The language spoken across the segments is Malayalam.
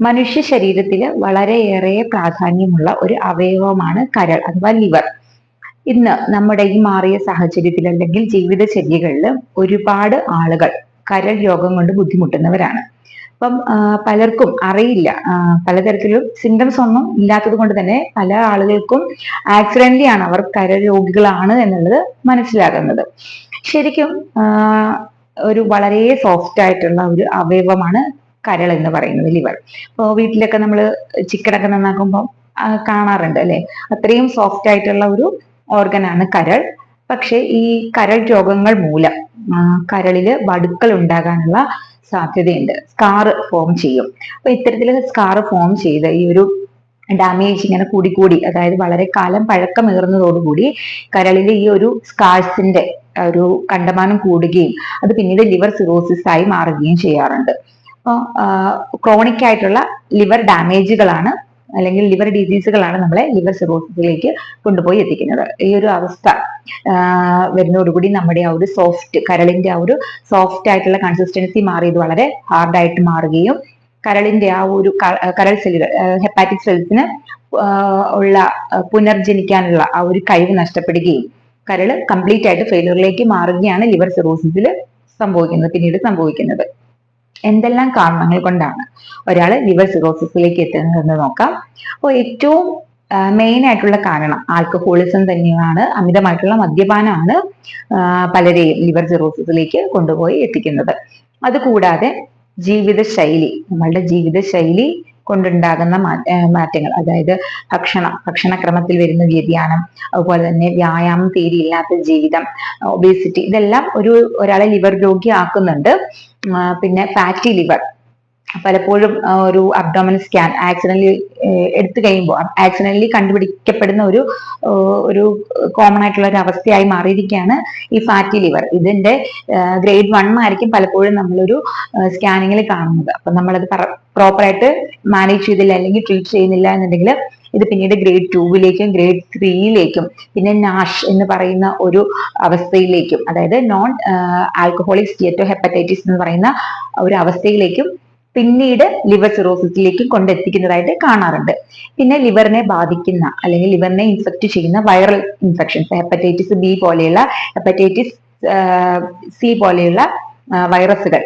മനുഷ്യ ശരീരത്തിൽ വളരെയേറെ പ്രാധാന്യമുള്ള ഒരു അവയവമാണ് കരൾ അഥവാ ലിവർ. ഇന്ന് നമ്മുടെ ഈ മാറിയ സാഹചര്യത്തിൽ അല്ലെങ്കിൽ ജീവിതചര്യകളിൽ ഒരുപാട് ആളുകൾ കരൾ രോഗം കൊണ്ട് ബുദ്ധിമുട്ടുന്നവരാണ്. അപ്പം പലർക്കും അറിയില്ല. പലതരത്തിലും സിംറ്റംസ് ഒന്നും ഇല്ലാത്തത് കൊണ്ട് തന്നെ പല ആളുകൾക്കും ആക്സിഡന്റലി ആണ് അവർ കരൾ രോഗികളാണ് എന്നുള്ളത് മനസ്സിലാകുന്നത്. ശരിക്കും ഒരു വളരെ സോഫ്റ്റ് ആയിട്ടുള്ള ഒരു അവയവമാണ് കരൾ എന്ന് പറയുന്നത് ലിവർ. ഇപ്പോൾ വീട്ടിലൊക്കെ നമ്മൾ ചിക്കനൊക്കെ നന്നാക്കുമ്പോൾ കാണാറുണ്ട് അല്ലെ? അത്രയും സോഫ്റ്റ് ആയിട്ടുള്ള ഒരു ഓർഗനാണ് കരൾ. പക്ഷെ ഈ കരൾ രോഗങ്ങൾ മൂലം കരളിൽ വടുക്കൾ ഉണ്ടാകാനുള്ള സാധ്യതയുണ്ട്. സ്കാറ് ഫോം ചെയ്യും. അപ്പൊ ഇത്തരത്തിൽ സ്കാറ് ഫോം ചെയ്ത് ഈ ഒരു ഡാമേജ് ഇങ്ങനെ കൂടിക്കൂടി അതായത് വളരെ കാലം പഴക്കമേറുന്നതോടുകൂടി കരളിലെ ഈ ഒരു സ്കാഴ്സിന്റെ ഒരു കണ്ടമാനം കൂടുകയും അത് പിന്നീട് ലിവർ സിറോസിസ് ആയി മാറുകയും ചെയ്യാറുണ്ട്. അപ്പോൾ ക്രോണിക് ആയിട്ടുള്ള ലിവർ ഡാമേജുകളാണ് അല്ലെങ്കിൽ ലിവർ ഡിസീസുകളാണ് നമ്മളെ ലിവർ സിറോസിസിലേക്ക് കൊണ്ടുപോയി എത്തിക്കുന്നത്. ഈ ഒരു അവസ്ഥ വരുന്നതോടുകൂടി നമ്മുടെ ആ ഒരു സോഫ്റ്റ് കരളിന്റെ ആ ഒരു സോഫ്റ്റ് ആയിട്ടുള്ള കൺസിസ്റ്റൻസി മാറിയത് വളരെ ഹാർഡായിട്ട് മാറുകയും കരളിന്റെ ആ ഒരു കരൾ സെല്ലുകൾ ഹെപ്പാറ്റിക് സെൽസിന് ഉള്ള പുനർജനിക്കാനുള്ള ആ ഒരു കഴിവ് നഷ്ടപ്പെടുകയും കരൾ കംപ്ലീറ്റ് ആയിട്ട് ഫെയിലിയറിലേക്ക് മാറുകയാണ് ലിവർ സിറോസിസിൽ സംഭവിക്കുന്നത് പിന്നീട് സംഭവിക്കുന്നത്. എന്തെല്ലാം കാരണങ്ങൾ കൊണ്ടാണ് ഒരാൾ ലിവർ സിറോസിസിലേക്ക് എത്തുന്നതെന്ന് നോക്കാം. അപ്പോൾ ഏറ്റവും മെയിൻ ആയിട്ടുള്ള കാരണം ആൽക്കഹോളിസം തന്നെയാണ് അമിതമായിട്ടുള്ള മദ്യപാനമാണ് പലരെയും ലിവർ സിറോസിസിലേക്ക് കൊണ്ടുപോയി എത്തിക്കുന്നത്. അതുകൂടാതെ ജീവിതശൈലി നമ്മളുടെ ജീവിതശൈലി കൊണ്ടുണ്ടാകുന്ന മാറ്റങ്ങൾ. അതായത് ഭക്ഷണ ഭക്ഷണക്രമത്തിൽ വരുന്ന വ്യതിയാനം അതുപോലെ തന്നെ വ്യായാമം തീരെയില്ലാത്ത ജീവിതം ഒബേസിറ്റി ഇതെല്ലാം ഒരു ഒരാളെ ലിവർ രോഗിയാക്കുന്നുണ്ട്. പിന്നെ ഫാറ്റി ലിവർ. പലപ്പോഴും ഒരു അബ്ഡോമൻ സ്കാൻ ആക്സിഡന്റലി എടുത്തു കഴിയുമ്പോൾ ആക്സിഡന്റലി കണ്ടുപിടിക്കപ്പെടുന്ന ഒരു ഒരു കോമൺ ആയിട്ടുള്ള ഒരു അവസ്ഥയായി മാറിയിരിക്കുകയാണ് ഈ ഫാറ്റി ലിവർ ഇതിന്റെ ഗ്രേഡ് വൺ ആയിരിക്കും പലപ്പോഴും നമ്മളൊരു സ്കാനിങ്ങിൽ കാണുന്നത്. അപ്പൊ നമ്മളത് പ്രോപ്പർ ആയിട്ട് മാനേജ് ചെയ്തില്ല അല്ലെങ്കിൽ ട്രീറ്റ് ചെയ്യുന്നില്ല എന്നുണ്ടെങ്കിൽ ഇത് പിന്നീട് ഗ്രേഡ് ടൂവിലേക്കും ഗ്രേഡ് ത്രീയിലേക്കും പിന്നെ നാഷ് എന്ന് പറയുന്ന ഒരു അവസ്ഥയിലേക്കും അതായത് നോൺ ആൽക്കഹോളിക് സ്റ്റിയറ്റോ ഹെപ്പറ്റൈറ്റിസ് എന്ന് പറയുന്ന ഒരു അവസ്ഥയിലേക്കും പിന്നീട് ലിവർ സിറോസിസിലേക്കും കൊണ്ടെത്തിക്കുന്നതായിട്ട് കാണാറുണ്ട്. പിന്നെ ലിവറിനെ ബാധിക്കുന്ന അല്ലെങ്കിൽ ലിവറിനെ ഇൻഫെക്ട് ചെയ്യുന്ന വൈറൽ ഇൻഫെക്ഷൻസ് ഹെപ്പറ്റൈറ്റിസ് ബി പോലെയുള്ള ഹെപ്പറ്റൈറ്റിസ് സി പോലെയുള്ള വൈറസുകൾ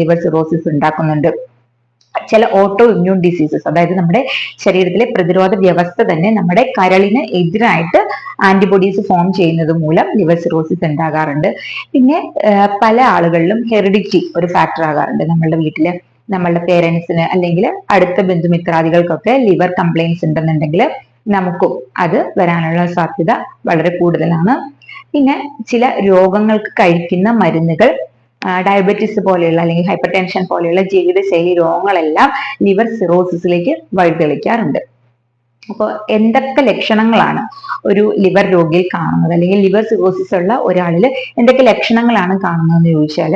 ലിവർ സിറോസിസ് ഉണ്ടാക്കുന്നുണ്ട്. ചില ഓട്ടോ ഇമ്മ്യൂൺ ഡിസീസസ് അതായത് നമ്മുടെ ശരീരത്തിലെ പ്രതിരോധ വ്യവസ്ഥ തന്നെ നമ്മുടെ കരളിന് എതിരായിട്ട് ആന്റിബോഡീസ് ഫോം ചെയ്യുന്നത് മൂലം ലിവർ സിറോസിസ് ഉണ്ടാകാറുണ്ട്. പിന്നെ പല ആളുകളിലും ഹെറിഡിറ്റി ഒരു ഫാക്ടർ ആകാറുണ്ട്. നമ്മളുടെ വീട്ടിൽ നമ്മളുടെ പേരൻസിന് അല്ലെങ്കിൽ അടുത്ത ബന്ധുമിത്രാദികൾക്കൊക്കെ ലിവർ കംപ്ലൈൻസ് ഉണ്ടെന്നുണ്ടെങ്കിൽ നമുക്കും അത് വരാനുള്ള സാധ്യത വളരെ കൂടുതലാണ്. പിന്നെ ചില രോഗങ്ങൾക്ക് കഴിക്കുന്ന മരുന്നുകൾ ഡയബറ്റിസ് പോലെയുള്ള അല്ലെങ്കിൽ ഹൈപ്പർ ടെൻഷൻ പോലെയുള്ള ജീവിതശൈലി രോഗങ്ങളെല്ലാം ലിവർ സിറോസിസിലേക്ക് വഴിതെളിക്കാറുണ്ട്. അപ്പോൾ എന്തൊക്കെ ലക്ഷണങ്ങളാണ് ഒരു ലിവർ രോഗിയിൽ കാണുന്നത്? അല്ലെങ്കിൽ ലിവർ സിറോസിസ് ഉള്ള ഒരാളിൽ എന്തൊക്കെ ലക്ഷണങ്ങളാണ് കാണുന്നതെന്ന് ചോദിച്ചാൽ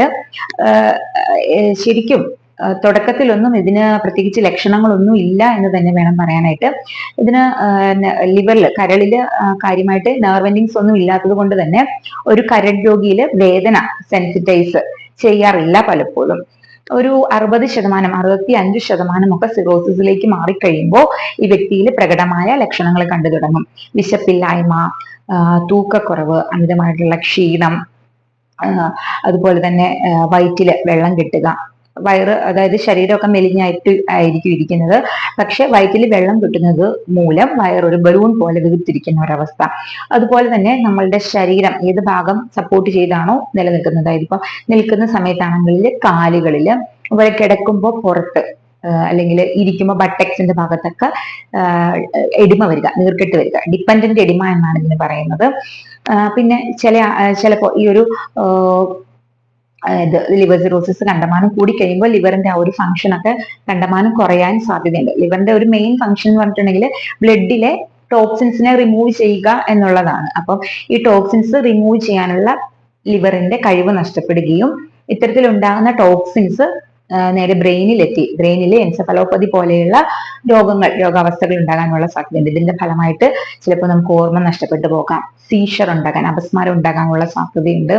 ശരിക്കും തുടക്കത്തിലൊന്നും ഇതിന് പ്രത്യേകിച്ച് ലക്ഷണങ്ങളൊന്നും ഇല്ല എന്ന് തന്നെ വേണം പറയാനായിട്ട്. ഇതിന് ലിവറിൽ കരളിൽ കാര്യമായിട്ട് നെർവെൻഡിങ്സ് ഒന്നും ഇല്ലാത്തത് കൊണ്ട് തന്നെ ഒരു കരൾ രോഗിയിൽ വേദന സെൻസിറ്റൈസ് ചെയ്യാറില്ല പലപ്പോഴും. ഒരു അറുപത് ശതമാനം അറുപത്തി അഞ്ച് ശതമാനം ഒക്കെ സിറോസിസിലേക്ക് മാറിക്കഴിയുമ്പോൾ ഈ വ്യക്തിയിൽ പ്രകടമായ ലക്ഷണങ്ങൾ കണ്ടു തുടങ്ങും. വിശപ്പില്ലായ്മ തൂക്കക്കുറവ് അമിതമായിട്ടുള്ള ക്ഷീണം അതുപോലെ തന്നെ വയറ്റിൽ വെള്ളം കിട്ടുക വയറ് അതായത് ശരീരമൊക്കെ മെലിഞ്ഞായിട്ട് ആയിരിക്കും ഇരിക്കുന്നത്. പക്ഷെ വയറ്റിൽ വെള്ളം കിട്ടുന്നത് മൂലം വയർ ഒരു ബലൂൺ പോലെ വീർത്തിരിക്കുന്ന ഒരവസ്ഥ. അതുപോലെ തന്നെ നമ്മളുടെ ശരീരം ഏത് ഭാഗം സപ്പോർട്ട് ചെയ്താണോ നിലനിൽക്കുന്നത്. അതായത് ഇപ്പൊ നിൽക്കുന്ന സമയത്താണെങ്കിൽ കാലുകളിൽ അതുപോലെ കിടക്കുമ്പോൾ പുറത്ത് അല്ലെങ്കിൽ ഇരിക്കുമ്പോൾ ബട്ടക്സിന്റെ ഭാഗത്തൊക്കെ എടിമ വരിക നീർക്കെട്ട് വരിക. ഡിപ്പെൻഡന്റ് എടിമ എന്നാണ് ഇതിന് പറയുന്നത്. പിന്നെ ചില ചിലപ്പോ ഈ ഒരു ഇത് ലിവർ സിറോസിസ് കണ്ടമാനം കൂടി കഴിയുമ്പോൾ ലിവറിന്റെ ആ ഒരു ഫംഗ്ഷൻ ഒക്കെ കണ്ടമാനം കുറയാൻ സാധ്യതയുണ്ട്. ലിവറിന്റെ ഒരു മെയിൻ ഫംഗ്ഷൻ എന്ന് പറഞ്ഞിട്ടുണ്ടെങ്കിൽ ബ്ലഡിലെ ടോക്സിൻസിനെ റിമൂവ് ചെയ്യുക എന്നുള്ളതാണ്. അപ്പം ഈ ടോക്സിൻസ് റിമൂവ് ചെയ്യാനുള്ള ലിവറിന്റെ കഴിവ് നഷ്ടപ്പെടുകയും ഇത്തരത്തിൽ ഉണ്ടാകുന്ന ടോക്സിൻസ് നേരെ ബ്രെയിനിലെത്തി ബ്രെയിനിലെ എൻസഫലോപ്പതി പോലെയുള്ള രോഗങ്ങൾ രോഗാവസ്ഥകൾ ഉണ്ടാകാനുള്ള സാധ്യതയുണ്ട്. ഇതിന്റെ ഫലമായിട്ട് ചിലപ്പോൾ നമുക്ക് ഓർമ്മ നഷ്ടപ്പെട്ടു പോകാം. സീഷർ ഉണ്ടാകാൻ അപസ്മാരം ഉണ്ടാകാനുള്ള സാധ്യതയുണ്ട്.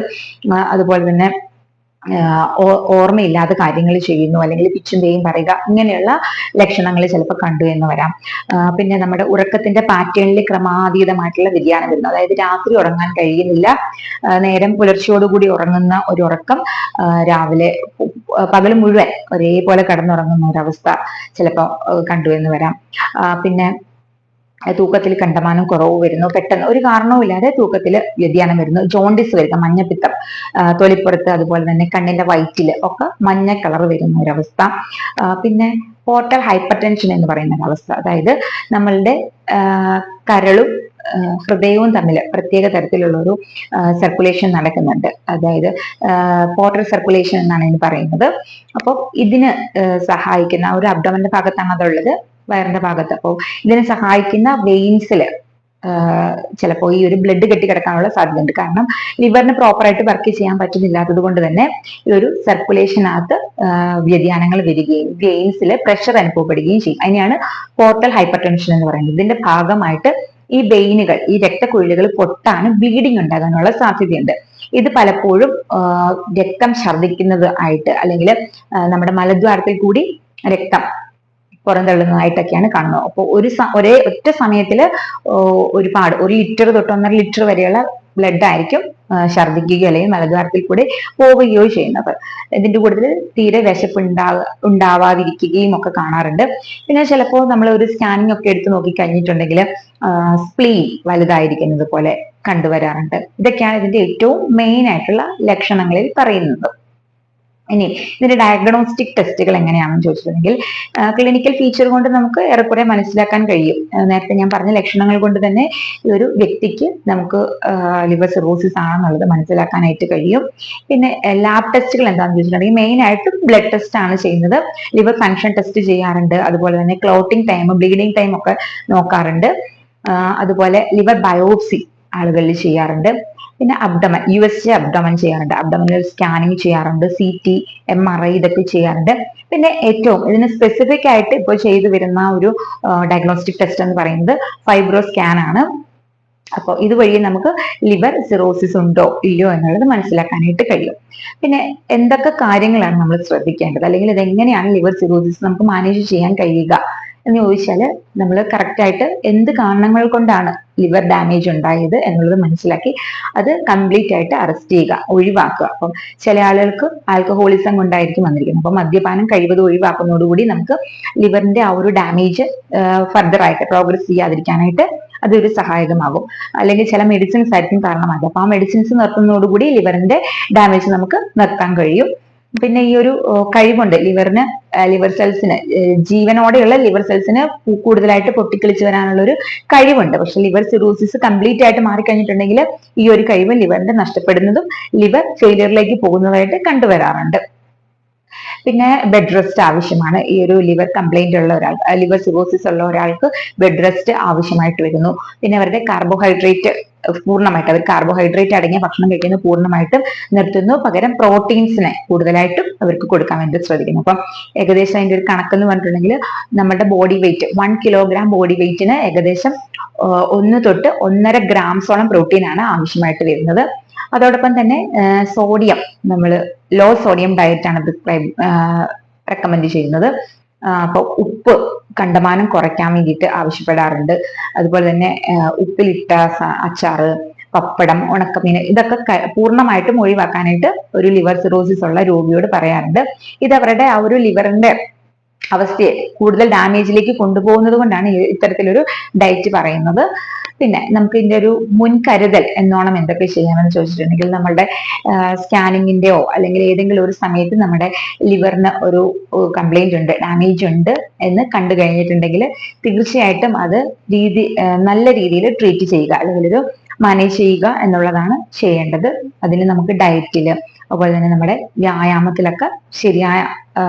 അതുപോലെ തന്നെ ആഹ് ഓ- ഓർമ്മയില്ലാതെ കാര്യങ്ങൾ ചെയ്യുന്നു അല്ലെങ്കിൽ പിച്ചും പറയുക ഇങ്ങനെയുള്ള ലക്ഷണങ്ങൾ ചിലപ്പോൾ കണ്ടു എന്ന് വരാം. പിന്നെ നമ്മുടെ ഉറക്കത്തിന്റെ പാറ്റേണിൽ ക്രമാതീതമായിട്ടുള്ള വ്യതിയാനം വരുന്നു. അതായത് രാത്രി ഉറങ്ങാൻ കഴിയുന്നില്ല. നേരം പുലർച്ചയോടുകൂടി ഉറങ്ങുന്ന ഒരു ഉറക്കം രാവിലെ പകൽ മുഴുവൻ ഒരേപോലെ കടന്നുറങ്ങുന്ന ഒരവസ്ഥ ചിലപ്പോൾ കണ്ടു എന്ന് വരാം. പിന്നെ തൂക്കത്തിൽ കണ്ടമാനം കുറവ് വരുന്നു. പെട്ടെന്ന് ഒരു കാരണവുമില്ലാതെ തൂക്കത്തിൽ വ്യതിയാനം വരുന്നു. ജോണ്ടിസ് വരുന്ന മഞ്ഞപ്പിത്തം. തൊലിപ്പുറത്ത് അതുപോലെ തന്നെ കണ്ണിന്റെ വയറ്റിൽ ഒക്കെ മഞ്ഞ കളർ വരുന്ന ഒരവസ്ഥ. പിന്നെ പോർട്ടൽ ഹൈപ്പർ ടെൻഷൻ എന്ന് പറയുന്ന ഒരവസ്ഥ. അതായത് നമ്മളുടെ കരളും ഹൃദയവും തമ്മിൽ പ്രത്യേക തരത്തിലുള്ള ഒരു സർക്കുലേഷൻ നടക്കുന്നുണ്ട്. അതായത് പോർട്ടൽ സർക്കുലേഷൻ എന്നാണ് ഇനി പറയുന്നത്. അപ്പോൾ ഇതിന് സഹായിക്കുന്ന ഒരു അബ്ഡമന്റെ ഭാഗത്താണ് അതുള്ളത്. വയറിന്റെ ഭാഗത്ത്. അപ്പോൾ ഇതിനെ സഹായിക്കുന്ന വെയിൻസിൽ ചിലപ്പോൾ ഈ ഒരു ബ്ലഡ് കെട്ടിക്കിടക്കാനുള്ള സാധ്യതയുണ്ട്. കാരണം ലിവറിന് പ്രോപ്പറായിട്ട് വർക്ക് ചെയ്യാൻ പറ്റുന്നില്ലാത്തത് കൊണ്ട് തന്നെ ഈ ഒരു സർക്കുലേഷനകത്ത് വ്യതിയാനങ്ങൾ വരികയും വെയിൻസിൽ പ്രഷർ അനുഭവപ്പെടുകയും ചെയ്യും. അതിനെയാണ് പോർട്ടൽ ഹൈപ്പർ ടെൻഷൻ എന്ന് പറയുന്നത്. ഇതിന്റെ ഭാഗമായിട്ട് ഈ വെയിനുകൾ ഈ രക്തക്കുഴലുകൾ പൊട്ടാണ് ബ്ലീഡിംഗ് ഉണ്ടാകാനുള്ള സാധ്യതയുണ്ട്. ഇത് പലപ്പോഴും രക്തം ഛർദ്ദിക്കുന്നത് ആയിട്ട് അല്ലെങ്കിൽ നമ്മുടെ മലദ്വാരത്തിൽ കൂടി രക്തം പുറന്തള്ളുന്നതായിട്ടൊക്കെയാണ് കാണുന്നത്. അപ്പോൾ ഒരു ഒരേ ഒറ്റ സമയത്തിൽ ഓ, ഒരുപാട് ഒരു ലിറ്റർ തൊട്ട് ഒന്നര ലിറ്റർ വരെയുള്ള ബ്ലഡ് ആയിരിക്കും ഛർദിക്കുകയോ അല്ലെങ്കിൽ മലദ്വാരത്തിൽ കൂടെ പോവുകയോ ചെയ്യുന്നത്. ഇതിന്റെ കൂടുതൽ തീരെ വിശപ്പ് ഉണ്ടാ ഉണ്ടാവാതിരിക്കുകയും ഒക്കെ കാണാറുണ്ട്. പിന്നെ ചിലപ്പോൾ നമ്മൾ ഒരു സ്കാനിങ് ഒക്കെ എടുത്ത് നോക്കി കഴിഞ്ഞിട്ടുണ്ടെങ്കിൽ സ്പ്ലീൻ വലുതായിരിക്കുന്നത് പോലെ കണ്ടുവരാറുണ്ട്. ഇതൊക്കെയാണ് ഇതിന്റെ ഏറ്റവും മെയിൻ ആയിട്ടുള്ള ലക്ഷണങ്ങളിൽ പറയുന്നത്. ഇനി ഇതിന്റെ ഡയഗ്നോസ്റ്റിക് ടെസ്റ്റുകൾ എങ്ങനെയാണെന്ന് ചോദിച്ചിട്ടുണ്ടെങ്കിൽ ക്ലിനിക്കൽ ഫീച്ചർ കൊണ്ട് നമുക്ക് ഏറെക്കുറെ മനസ്സിലാക്കാൻ കഴിയും. നേരത്തെ ഞാൻ പറഞ്ഞ ലക്ഷണങ്ങൾ കൊണ്ട് തന്നെ ഈ ഒരു വ്യക്തിക്ക് നമുക്ക് ലിവർ സിറോസിസ് ആണെന്നുള്ളത് മനസ്സിലാക്കാനായിട്ട് കഴിയും. പിന്നെ ലാബ് ടെസ്റ്റുകൾ എന്താണെന്ന് ചോദിച്ചിട്ടുണ്ടെങ്കിൽ മെയിൻ ആയിട്ട് ബ്ലഡ് ടെസ്റ്റ് ആണ് ചെയ്യുന്നത്. ലിവർ ഫങ്ഷൻ ടെസ്റ്റ് ചെയ്യാറുണ്ട്. അതുപോലെ തന്നെ ക്ലോട്ടിംഗ് ടൈം ബ്ലീഡിംഗ് ടൈം ഒക്കെ നോക്കാറുണ്ട്. അതുപോലെ ലിവർ ബയോപ്സി ആളുകളിൽ ചെയ്യാറുണ്ട്. പിന്നെ abdomen U S J abdomen ചെയ്യാറുണ്ട്. അബ്ഡമനൽ സ്കാനിങ് ചെയ്യാറുണ്ട് C T M R I ഇതൊക്കെ ചെയ്യാറുണ്ട്. പിന്നെ ഏറ്റവും ഇതിന് സ്പെസിഫിക് ആയിട്ട് ഇപ്പോൾ ചെയ്തു വരുന്ന ഒരു ഡയഗ്നോസ്റ്റിക് ടെസ്റ്റ് എന്ന് പറയുന്നത് ഫൈബ്രോ സ്കാൻ ആണ്. അപ്പോൾ ഇതുവഴി നമുക്ക് ലിവർ സിറോസിസ് ഉണ്ടോ ഇല്ലയോ എന്നുള്ളത് മനസ്സിലാക്കാനായിട്ട് കഴിയും. പിന്നെ എന്തൊക്കെ കാര്യങ്ങളാണ് നമ്മൾ ശ്രദ്ധിക്കേണ്ടത്? അല്ലെങ്കിൽ ഇതെങ്ങനെയാണ് ലിവർ സിറോസിസ് നമുക്ക് മാനേജ് ചെയ്യാൻ കഴിയുക? എന്ന് ചോദിച്ചാൽ നമ്മൾ കറക്റ്റ് ആയിട്ട് എന്ത് കാരണങ്ങൾ കൊണ്ടാണ് ലിവർ ഡാമേജ് ഉണ്ടായത് എന്നുള്ളത് മനസ്സിലാക്കി അത് കംപ്ലീറ്റ് ആയിട്ട് അറസ്റ്റ് ചെയ്യുക ഒഴിവാക്കുക. അപ്പം ചില ആളുകൾക്ക് ആൽക്കഹോളിസം കൊണ്ടായിരിക്കും വന്നിരിക്കുന്നത്. അപ്പം മദ്യപാനം കഴിവതും ഒഴിവാക്കുന്നതോടുകൂടി നമുക്ക് ലിവറിന്റെ ആ ഒരു ഡാമേജ് ഫർദർ ആയിട്ട് പ്രോഗ്രസ് ചെയ്യാതിരിക്കാനായിട്ട് അതൊരു സഹായകമാകും. അല്ലെങ്കിൽ ചില മെഡിസിൻസ് ആയിരിക്കും കാരണമാകുക അപ്പൊ ആ മെഡിസിൻസ് നിർത്തുന്നതോടുകൂടി ലിവറിന്റെ ഡാമേജ് നമുക്ക് നിർത്താൻ കഴിയും. പിന്നെ ഈ ഒരു കഴിവുണ്ട്. ലിവറിന് ലിവർ സെൽസിന് ജീവനോടെയുള്ള ലിവർ സെൽസിന് കൂടുതലായിട്ട് പൊട്ടിക്കളിച്ച് വരാനുള്ള ഒരു കഴിവുണ്ട്. പക്ഷെ ലിവർ സിറോസിസ് കംപ്ലീറ്റ് ആയിട്ട് മാറിക്കഴിഞ്ഞിട്ടുണ്ടെങ്കിൽ ഈ ഒരു കഴിവ് ലിവറിന്റെ നഷ്ടപ്പെടുന്നതും ലിവർ ഫെയിലിയറിലേക്ക് പോകുന്നതായിട്ട് കണ്ടുവരാറുണ്ട്. പിന്നെ ബെഡ് റെസ്റ്റ് ആവശ്യമാണ്. ഈ ഒരു ലിവർ കംപ്ലൈന്റ് ഉള്ള ഒരാൾ ലിവർ സിറോസിസ് ഉള്ള ഒരാൾക്ക് ബെഡ് റെസ്റ്റ് ആവശ്യമായിട്ട് വരുന്നു. പിന്നെ അവരുടെ കാർബോഹൈഡ്രേറ്റ് പൂർണമായിട്ട് അവർ കാർബോഹൈഡ്രേറ്റ് അടങ്ങിയ ഭക്ഷണം കഴിക്കുന്നത് പൂർണമായിട്ടും നിർത്തുന്നു. പകരം പ്രോട്ടീൻസിനെ കൂടുതലായിട്ടും അവർക്ക് കൊടുക്കാൻ വേണ്ടി ശ്രദ്ധിക്കുന്നു. അപ്പം ഏകദേശം അതിന്റെ ഒരു കണക്ക് എന്ന് പറഞ്ഞിട്ടുണ്ടെങ്കിൽ നമ്മുടെ body weight one kilogram body വെയിറ്റിന് ഏകദേശം ഒന്ന് തൊട്ട് ഒന്നര ഗ്രാംസോളം പ്രോട്ടീൻ ആണ് ആവശ്യമായിട്ട് വരുന്നത്. അതോടൊപ്പം തന്നെ സോഡിയം നമ്മൾ ലോ സോഡിയം ഡയറ്റ് ആണ് പ്രിസ്ക്രൈബ് റെക്കമെൻഡ് ചെയ്യുന്നത്. അപ്പോൾ ഉപ്പ് കണ്ടമാനം കുറയ്ക്കാൻ വേണ്ടിയിട്ട് ആവശ്യപ്പെടാറുണ്ട്. അതുപോലെ തന്നെ ഉപ്പിലിട്ട അച്ചാർ പപ്പടം ഉണക്കമീൻ ഇതൊക്കെ പൂർണമായിട്ടും ഒഴിവാക്കാനായിട്ട് ഒരു ലിവർ സിറോസിസ് ഉള്ള രോഗിയോട് പറയാറുണ്ട്. ഇത് അവരുടെ ആ ഒരു ലിവറിന്റെ അവസ്ഥയെ കൂടുതൽ ഡാമേജിലേക്ക് കൊണ്ടുപോകുന്നത് കൊണ്ടാണ് ഇത്തരത്തിലൊരു ഡയറ്റ് പറയുന്നത്. പിന്നെ നമുക്ക് ഇതിന്റെ ഒരു മുൻകരുതൽ എന്നോണം എന്തൊക്കെ ചെയ്യാമെന്ന് ചോദിച്ചിട്ടുണ്ടെങ്കിൽ നമ്മളുടെ സ്കാനിങ്ങിന്റെയോ അല്ലെങ്കിൽ ഏതെങ്കിലും ഒരു സമയത്ത് നമ്മുടെ ലിവറിന് ഒരു കംപ്ലൈന്റ് ഉണ്ട് ഡാമേജ് ഉണ്ട് എന്ന് കണ്ടു കഴിഞ്ഞിട്ടുണ്ടെങ്കിൽ തീർച്ചയായിട്ടും അത് രീതി നല്ല രീതിയിൽ ട്രീറ്റ് ചെയ്യുക അല്ലെങ്കിൽ ഒരു മാനേജ് ചെയ്യുക എന്നുള്ളതാണ് ചെയ്യേണ്ടത്. അതിന് നമുക്ക് ഡയറ്റിൽ അതുപോലെ തന്നെ നമ്മുടെ വ്യായാമത്തിലൊക്കെ ശരിയായ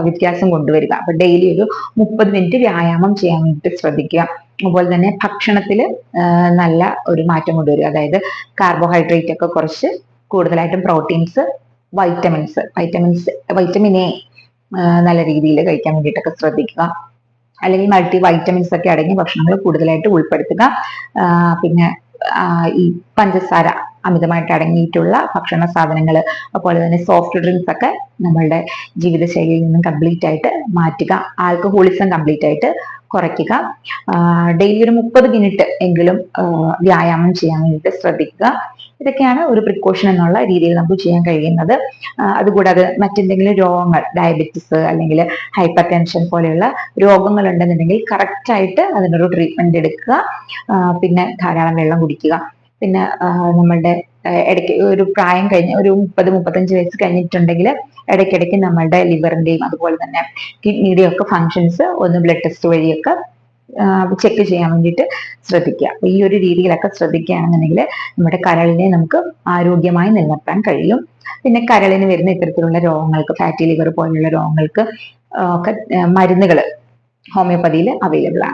വ്യത്യാസം കൊണ്ടുവരിക. അപ്പൊ ഡെയിലി ഒരു മുപ്പത് മിനിറ്റ് വ്യായാമം ചെയ്യാൻ വേണ്ടിയിട്ട് ശ്രദ്ധിക്കുക. അതുപോലെ തന്നെ ഭക്ഷണത്തിൽ നല്ല ഒരു മാറ്റം കൊണ്ടുവരിക. അതായത് കാർബോഹൈഡ്രേറ്റ് ഒക്കെ കുറച്ച് കൂടുതലായിട്ടും proteins vitamins vitamins vitamin A നല്ല രീതിയിൽ കഴിക്കാൻ വേണ്ടിയിട്ടൊക്കെ ശ്രദ്ധിക്കുക. അല്ലെങ്കിൽ മൾട്ടി വൈറ്റമിൻസ് ഒക്കെ അടങ്ങിയ ഭക്ഷണങ്ങൾ കൂടുതലായിട്ട് ഉൾപ്പെടുത്തുക. പിന്നെ ഈ പഞ്ചസാര അമിതമായിട്ട് അടങ്ങിയിട്ടുള്ള ഭക്ഷണ സാധനങ്ങൾ അതുപോലെ തന്നെ സോഫ്റ്റ് ഡ്രിങ്ക്സ് ഒക്കെ നമ്മളുടെ ജീവിതശൈലിയിൽ നിന്നും കംപ്ലീറ്റ് ആയിട്ട് മാറ്റുക ആൽക്കഹോളിസം കംപ്ലീറ്റ് ആയിട്ട് കുറയ്ക്കുക ഡെയിലി ഒരു മുപ്പത് മിനിറ്റ് എങ്കിലും വ്യായാമം ചെയ്യാൻ വേണ്ടിയിട്ട് ശ്രദ്ധിക്കുക. ഇതൊക്കെയാണ് ഒരു പ്രിക്കോഷൻ എന്നുള്ള രീതിയിൽ നമുക്ക് ചെയ്യാൻ കഴിയുന്നത്. അതുകൂടാതെ മറ്റെന്തെങ്കിലും രോഗങ്ങൾ ഡയബറ്റിസ് അല്ലെങ്കിൽ ഹൈപ്പർ ടെൻഷൻ പോലെയുള്ള രോഗങ്ങൾ ഉണ്ടെന്നുണ്ടെങ്കിൽ കറക്റ്റായിട്ട് അതിനൊരു ട്രീറ്റ്മെന്റ് എടുക്കുക. പിന്നെ ധാരാളം വെള്ളം കുടിക്കുക. പിന്നെ നമ്മളുടെ ഇടയ്ക്ക് ഒരു പ്രായം കഴിഞ്ഞ ഒരു മുപ്പത് മുപ്പത്തഞ്ച് വയസ്സ് കഴിഞ്ഞിട്ടുണ്ടെങ്കിൽ ഇടയ്ക്കിടയ്ക്ക് നമ്മളുടെ ലിവറിന്റെയും അതുപോലെ തന്നെ കിഡ്നിയുടെയും ഒക്കെ ഫങ്ഷൻസ് ഒന്ന് ബ്ലഡ് ടെസ്റ്റ് വഴിയൊക്കെ ചെക്ക് ചെയ്യാൻ വേണ്ടിയിട്ട് ശ്രദ്ധിക്കുക. അപ്പൊ ഈ ഒരു രീതിയിലൊക്കെ ശ്രദ്ധിക്കുകയാണെന്നുണ്ടെങ്കിൽ നമ്മുടെ കരളിനെ നമുക്ക് ആരോഗ്യമായി നിലനിർത്താൻ കഴിയും. പിന്നെ കരളിന് വരുന്ന ഇത്തരത്തിലുള്ള രോഗങ്ങൾക്ക് ഫാറ്റി ലിവർ പോലുള്ള രോഗങ്ങൾക്ക് ഒക്കെ മരുന്നുകൾ ഹോമിയോപ്പതിയിൽ അവൈലബിൾ ആണ്.